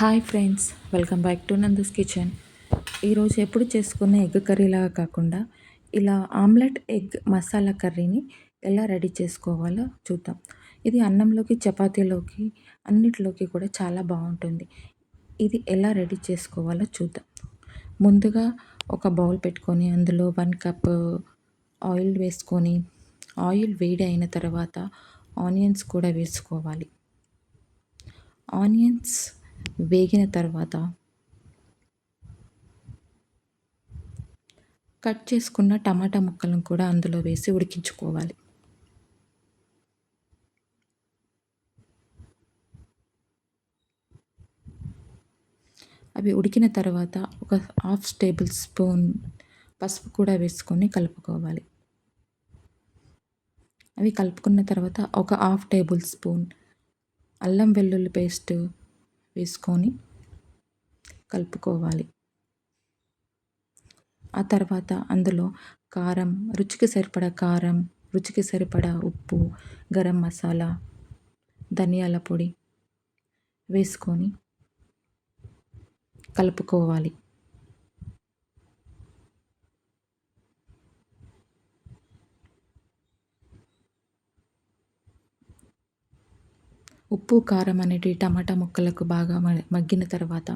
Hi friends welcome back to Nanda's kitchen. ఈరోజు ఎప్పుడు చేసుకున్న ఎగ్ కర్రీలాగా కాకుండా ఇలా ఆమ్లెట్ ఎగ్ మసాలా కర్రీని ఎలా రెడీ చేసుకోవాలో చూద్దాం. ఇది అన్నంలోకి చపాతీలోకి అన్నిటిలోకి కూడా చాలా బాగుంటుంది. ఇది ఎలా రెడీ చేసుకోవాలో చూద్దాం. ముందుగా ఒక బౌల్ పెట్టుకొని అందులో వన్ కప్ ఆయిల్ వేసుకొని ఆయిల్ వేడి అయిన తర్వాత ఆనియన్స్ కూడా వేసుకోవాలి. ఆనియన్స్ వేగిన తర్వాత కట్ చేసుకున్న టమాటా ముక్కలను కూడా అందులో వేసి ఉడికించుకోవాలి. అవి ఉడికిన తర్వాత ఒక హాఫ్ టేబుల్ స్పూన్ పసుపు కూడా వేసుకొని కలుపుకోవాలి. అవి కలుపుకున్న తర్వాత ఒక హాఫ్ టేబుల్ స్పూన్ అల్లం వెల్లుల్లి పేస్ట్ వేసుకొని కలుపుకోవాలి. ఆ తర్వాత అందులో కారం రుచికి సరిపడా కారం రుచికి సరిపడా ఉప్పు గరం మసాలా ధనియాల పొడి వేసుకొని కలుపుకోవాలి. ఉప్పు కారం అనేటివి టమాటా ముక్కలకు బాగా మగ్గిన తర్వాత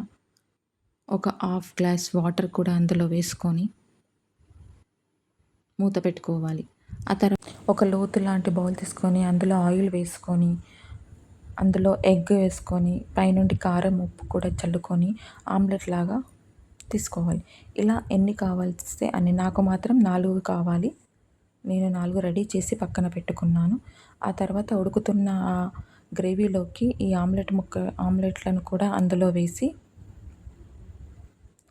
ఒక హాఫ్ గ్లాస్ వాటర్ కూడా అందులో వేసుకొని మూత పెట్టుకోవాలి. ఆ తర్వాత ఒక లోతు లాంటి బౌల్ తీసుకొని అందులో ఆయిల్ వేసుకొని అందులో ఎగ్ వేసుకొని పైనుండి కారం ఉప్పు కూడా చల్లుకొని ఆమ్లెట్ లాగా తీసుకోవాలి. ఇలా ఎన్ని కావాల్సిస్తే అన్ని నాకు మాత్రం నాలుగు కావాలి. నేను నాలుగు రెడీ చేసి పక్కన పెట్టుకున్నాను. ఆ తర్వాత ఉడుకుతున్న గ్రేవీలోకి ఈ ఆమ్లెట్ ముక్క ఆమ్లెట్లను కూడా అందులో వేసి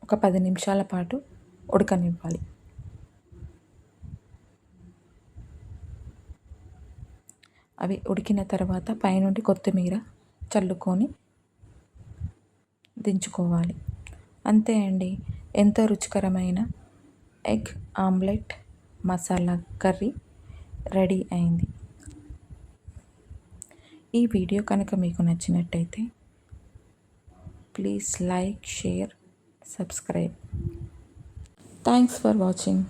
ఒక పది నిమిషాల పాటు ఉడకనివ్వాలి. అవి ఉడికిన తర్వాత పైనుండి కొత్తిమీర చల్లుకొని దించుకోవాలి. అంతే అండి. ఎంతో రుచికరమైన egg omelette masala curry ready అయింది. ఈ వీడియో కనుక మీకు నచ్చినట్టయితే please like share subscribe. Thanks for watching